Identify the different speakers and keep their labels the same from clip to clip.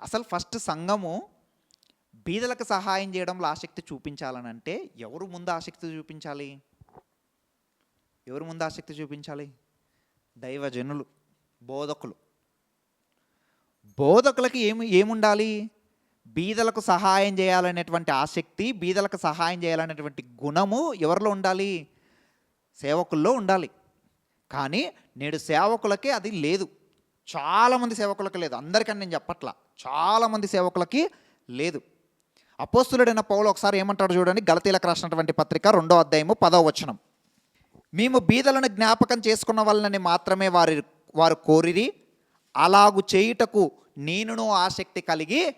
Speaker 1: అసలు ఫస్ట్ సంఘము బీదలకు సహాయం చేయడంలో ఆసక్తి చూపించాలని అంటే ఎవరు ముందు ఆసక్తి చూపించాలి? ఎవరు ముందు ఆసక్తి చూపించాలి? దైవజనులు బోధకులు. బోధకులకి ఏమి ఏముండాలి? బీదలకు సహాయం చేయాలనేటువంటి ఆసక్తి బీదలకు సహాయం చేయాలనేటువంటి గుణము ఎవరిలో ఉండాలి? సేవకుల్లో ఉండాలి. కానీ నేడు సేవకులకే అది లేదు. చాలామంది సేవకులకి లేదు. అందరికని నేను చెప్పట్లా. చాలామంది సేవకులకి లేదు. అపోస్తులుడైన పౌలు ఒకసారి ఏమంటాడు చూడండి. గలతీలకు రాసినటువంటి పత్రిక రెండో అధ్యాయము పదో వచనం. మేము బీదలను జ్ఞాపకం చేసుకున్న వాళ్ళని మాత్రమే వారి వారు కోరిరి. అలాగు చేయుటకు నేనును ఆసక్తి కలిగి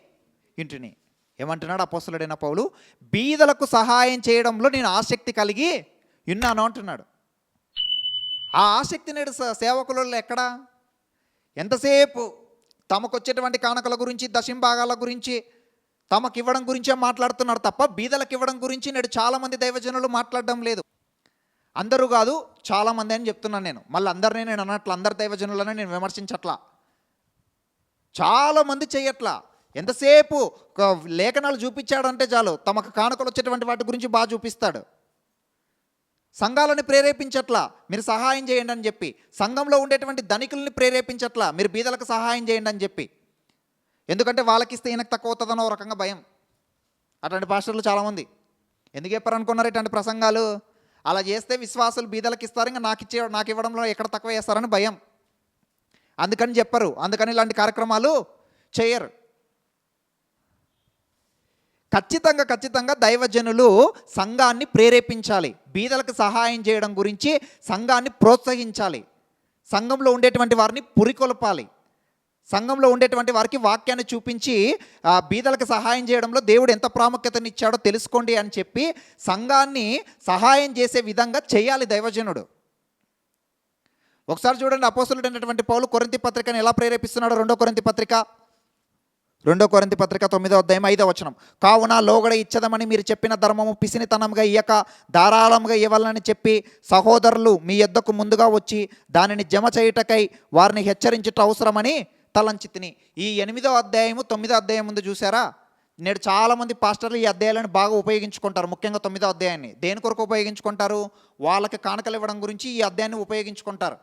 Speaker 1: ఇంటిని. ఏమంటున్నాడు అపోస్తులుడైన పౌలు? బీదలకు సహాయం చేయడంలో నేను ఆసక్తి కలిగి ఉన్నాను అంటున్నాడు. ఆ ఆసక్తి నేడు సేవకులలో ఎక్కడా? ఎంతసేపు తమకు వచ్చేటువంటి కానుకల గురించి దశంభాగాల గురించి తమకు ఇవ్వడం గురించే మాట్లాడుతున్నారు తప్ప బీదలకు ఇవ్వడం గురించి నేడు చాలామంది దైవజనులు మాట్లాడడం లేదు. అందరూ కాదు చాలామంది అని చెప్తున్నాను నేను. మళ్ళీ అందరినీ నేను అన్నట్లు అందరి దైవజనులనే నేను విమర్శించట్లా. చాలామంది చెయ్యట్లా. ఎంతసేపు లేఖనాలు చూపించాడంటే చాలు తమకు కానుకలు వచ్చేటువంటి వాటి గురించి బాగా చూపిస్తాడు. సంఘాలను ప్రేరేపించట్లా? మీరు సహాయం చేయండి అని చెప్పి. సంఘంలో ఉండేటువంటి ధనికుల్ని ప్రేరేపించట్లా? మీరు బీదలకు సహాయం చేయండి అని చెప్పి. ఎందుకంటే వాళ్ళకి ఇస్తే ఈయనకు తక్కువ అవుతుందనో రకంగా భయం. అటువంటి పాస్టర్లు చాలామంది. ఎందుకు చెప్పారనుకున్నారు ఇటువంటి ప్రసంగాలు? అలా చేస్తే విశ్వాసులు బీదలకు ఇస్తారు ఇంకా నాకు ఇచ్చే నాకు ఇవ్వడంలో ఎక్కడ తక్కువ చేస్తారని భయం. అందుకని చెప్పరు. అందుకని ఇలాంటి కార్యక్రమాలు చేయరు. ఖచ్చితంగా ఖచ్చితంగా దైవజనులు సంఘాన్ని ప్రేరేపించాలి. బీదలకు సహాయం చేయడం గురించి సంఘాన్ని ప్రోత్సహించాలి. సంఘంలో ఉండేటువంటి వారిని పురికొల్పాలి. సంఘంలో ఉండేటువంటి వారికి వాక్యాన్ని చూపించి బీదలకు సహాయం చేయడంలో దేవుడు ఎంత ప్రాముఖ్యతనిచ్చాడో తెలుసుకోండి అని చెప్పి సంఘాన్ని సహాయం చేసే విధంగా చేయాలి దైవజనుడు. ఒకసారి చూడండి అపోసలుడు అయినటువంటి పౌలు కొరింతి పత్రికను ఎలా ప్రేరేపిస్తున్నాడు రెండో కొరింతి పత్రిక. రెండో కొరింత పత్రిక తొమ్మిదో అధ్యాయం ఐదో వచనం. కావున లోగడ ఇచ్చదమని మీరు చెప్పిన ధర్మము పిసినితనంగా ఇయ్యక ధారాళంగా ఇవ్వాలని చెప్పి సహోదరులు మీ యొద్దకు ముందుగా వచ్చి దానిని జమ చేయుటకై వారిని హెచ్చరించుట అవసరమని తలంచి తిని. ఈ ఎనిమిదో అధ్యాయము తొమ్మిదో అధ్యాయం ముందు చూసారా నేడు చాలామంది పాస్టర్లు ఈ అధ్యాయాలను బాగా ఉపయోగించుకుంటారు ముఖ్యంగా తొమ్మిదో అధ్యాయాన్ని. దేని కొరకు ఉపయోగించుకుంటారు? వాళ్ళకి కానుకలు ఇవ్వడం గురించి ఈ అధ్యాయాన్ని ఉపయోగించుకుంటారు.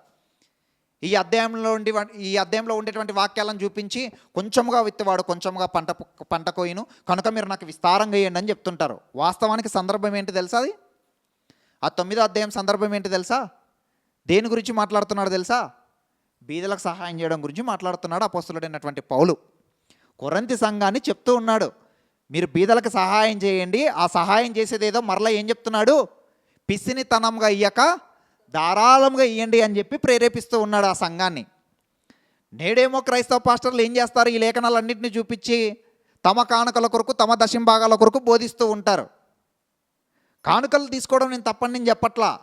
Speaker 1: ఈ అధ్యాయంలో ఉండి ఈ అధ్యాయంలో ఉండేటువంటి వాక్యాలను చూపించి కొంచెముగా విత్తవాడు కొంచెముగా పంట పంట కోయిను. కనుక మీరు నాకు విస్తారంగా వేయండి అని చెప్తుంటారు. వాస్తవానికి సందర్భం ఏంటి తెలుసా అది? ఆ తొమ్మిదో అధ్యాయం సందర్భం ఏంటి తెలుసా? దేని గురించి మాట్లాడుతున్నాడు తెలుసా? బీదలకు సహాయం చేయడం గురించి మాట్లాడుతున్నాడు అపోస్తులుడైనటువంటి పౌలు. కొరంతి సంఘాన్ని చెప్తూ ఉన్నాడు మీరు బీదలకు సహాయం చేయండి. ఆ సహాయం చేసేదేదో మరలా ఏం చెప్తున్నాడు? పిసినితనంగా ఇయ్యక ధారాళంగా ఇయ్యండి అని చెప్పి ప్రేరేపిస్తూ ఉన్నాడు ఆ సంఘాన్ని. నేడేమో క్రైస్తవ పాస్టర్లు ఏం చేస్తారు? ఈ లేఖనాలన్నింటినీ చూపించి తమ కానుకల కొరకు తమ దశంభాగాల కొరకు బోధిస్తూ ఉంటారు. కానుకలు తీసుకోవడం నేను తప్పని నేను చెప్పట్లా?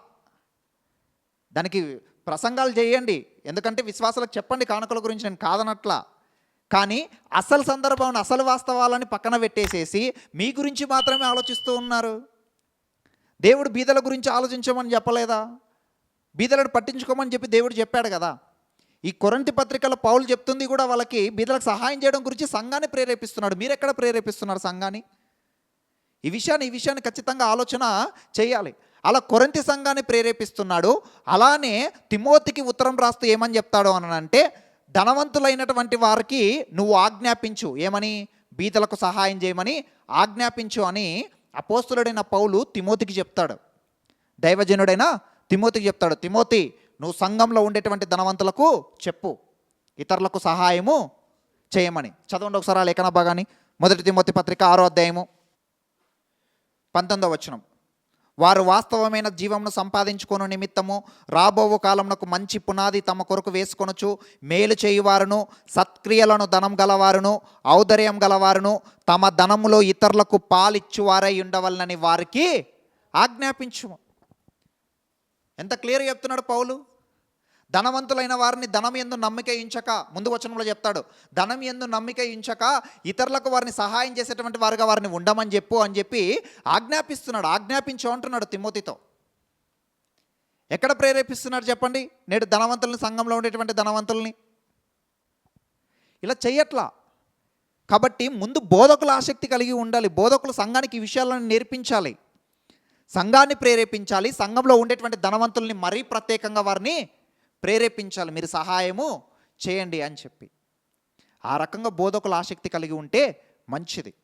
Speaker 1: దానికి ప్రసంగాలు చేయండి. ఎందుకంటే విశ్వాసాలకు చెప్పండి కానుకల గురించి నేను కాదనట్లా. కానీ అసలు సందర్భం అసలు వాస్తవాలని పక్కన పెట్టేసేసి మీ గురించి మాత్రమే ఆలోచిస్తూ ఉన్నారు. దేవుడు బీదల గురించి ఆలోచించమని చెప్పలేదా? బీదలను పట్టించుకోమని చెప్పి దేవుడు చెప్పాడు కదా. ఈ కొరంతి పత్రికలో పౌలు చెప్తుంది కూడా వాళ్ళకి బీదలకు సహాయం చేయడం గురించి సంఘాన్ని ప్రేరేపిస్తున్నాడు. మీరు ఎక్కడ ప్రేరేపిస్తున్నారు సంఘాన్ని? ఈ విషయాన్ని ఈ విషయాన్ని ఖచ్చితంగా ఆలోచన చేయాలి. అలా కొరంతి సంఘాన్ని ప్రేరేపిస్తున్నాడు. అలానే తిమోతికి ఉత్తరం రాస్తూ ఏమని చెప్తాడు అని అంటే ధనవంతులైనటువంటి వారికి నువ్వు ఆజ్ఞాపించు. ఏమని? బీదలకు సహాయం చేయమని ఆజ్ఞాపించు అని అపోస్తులుడైన పౌలు తిమోతికి చెప్తాడు. దైవజనుడైన తిమోతికి చెప్తాడు తిమోతి నువ్వు సంఘంలో ఉండేటువంటి ధనవంతులకు చెప్పు ఇతరులకు సహాయము చేయమని. చదవండి ఒకసారి లేఖన భాగాన్ని. మొదటి తిమోతి పత్రిక ఆరో అధ్యాయము పంతొమ్మిదవ వచనం. వారు వాస్తవమైన జీవమును సంపాదించుకొను నిమిత్తము రాబోవు కాలంలో మంచి పునాది తమ కొరకు వేసుకొనొచ్చు మేలు చేయువారును సత్క్రియలను ధనం గలవారును ఔదర్యం గలవారును తమ ధనములో ఇతరులకు పాలిచ్చువారై ఉండవలనని వారికి ఆజ్ఞాపించుము. ఎంత క్లియర్ చెప్తున్నాడు పౌలు? ధనవంతులైన వారిని ధనం ఎందు నమ్మిక ఇంచక ముందు వచనంలో చెప్తాడు ధనం ఎందు నమ్మిక ఇంచక ఇతరులకు వారిని సహాయం చేసేటువంటి వారుగా వారిని ఉండమని చెప్పు అని చెప్పి ఆజ్ఞాపిస్తున్నాడు ఆజ్ఞాపించు అంటున్నాడు తిమోతితో. ఎక్కడ ప్రేరేపిస్తున్నాడు చెప్పండి? నేడు ధనవంతుల్ని సంఘంలో ఉండేటువంటి ధనవంతుల్ని. ఇలా చెయ్యట్లా. కాబట్టి ముందు బోధకుల ఆసక్తి కలిగి ఉండాలి బోధకులు సంఘానికి ఈ విషయాలను నేర్పించాలి. సంఘాన్ని ప్రేరేపించాలి సంఘంలో ఉండేటువంటి ధనవంతుల్ని మరీ ప్రత్యేకంగా వారిని ప్రేరేపించాలి. మీరు సహాయము చేయండి అని చెప్పి. ఆ రకంగా బోధకుల ఆసక్తి కలిగి ఉంటే మంచిది.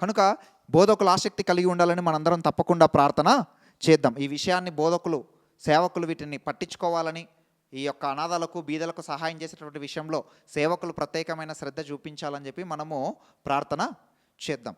Speaker 1: కనుక బోధకుల ఆసక్తి కలిగి ఉండాలని మనందరం తప్పకుండా ప్రార్థన చేద్దాం. ఈ విషయాన్ని బోధకులు సేవకులు వీటిని పట్టించుకోవాలని ఈ యొక్క అనాథాలకు బీదలకు సహాయం చేసేటువంటి విషయంలో సేవకులు ప్రత్యేకమైన శ్రద్ధ చూపించాలని చెప్పి మనము ప్రార్థన చేద్దాం.